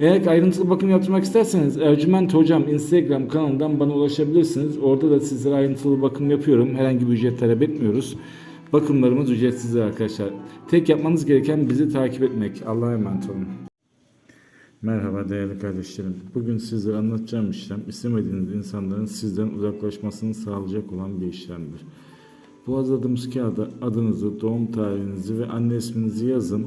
Eğer ayrıntılı bakım yaptırmak isterseniz Ercüment Hocam Instagram kanalından bana ulaşabilirsiniz. Orada da sizlere ayrıntılı bakım yapıyorum. Herhangi bir ücret talep etmiyoruz. Bakımlarımız ücretsizdir arkadaşlar. Tek yapmanız gereken bizi takip etmek. Allah'a emanet olun. Merhaba değerli kardeşlerim. Bugün sizlere anlatacağım işlem istemediğiniz insanların sizden uzaklaşmasını sağlayacak olan bir işlemdir. Bu hazırladığımız kağıda adınızı, doğum tarihinizi ve anne isminizi yazın